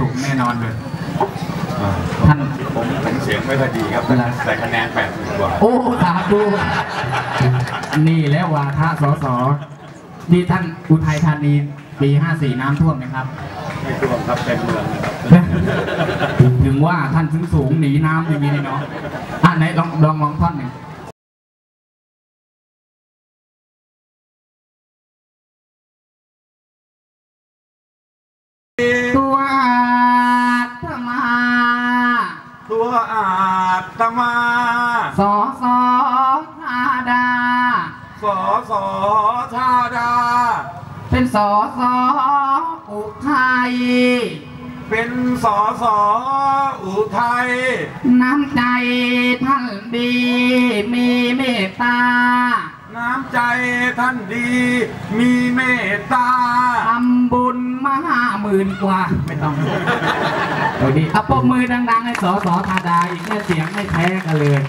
ถูกแน่นอนเลยท่านผมผมเสียงไม่ค่อยดีครับเวลาแต่คะแนนแปดสิบกว่า โอ้สาธุนี่แล้ววาทะสอสอนี่ท่านอุทัยธานีปี54น้ำท่วมไหมครับ ไม่ท่วมครับเต็มเมืองนะครับถึงว่าท่านถึงสูงหนีน้ำอย่างนี้นี่เนาะอะไหนลองลองลองท่อนหนึ่งตัว ตัวอาตมาสอสอธาดา สอสอชาดา เป็นสอสออุทัย เป็นสอสออุทัย น้ำใจท่านดีมีเมตตา น้ำใจท่านดีมีเมตตาทำบุญมาห้าหมื่นกว่า ไม่ต้อง วันนี้เอาปมมือดังๆให้สอสอธาดาอีกเนี่ยเสียงไม่แพ้กันเลย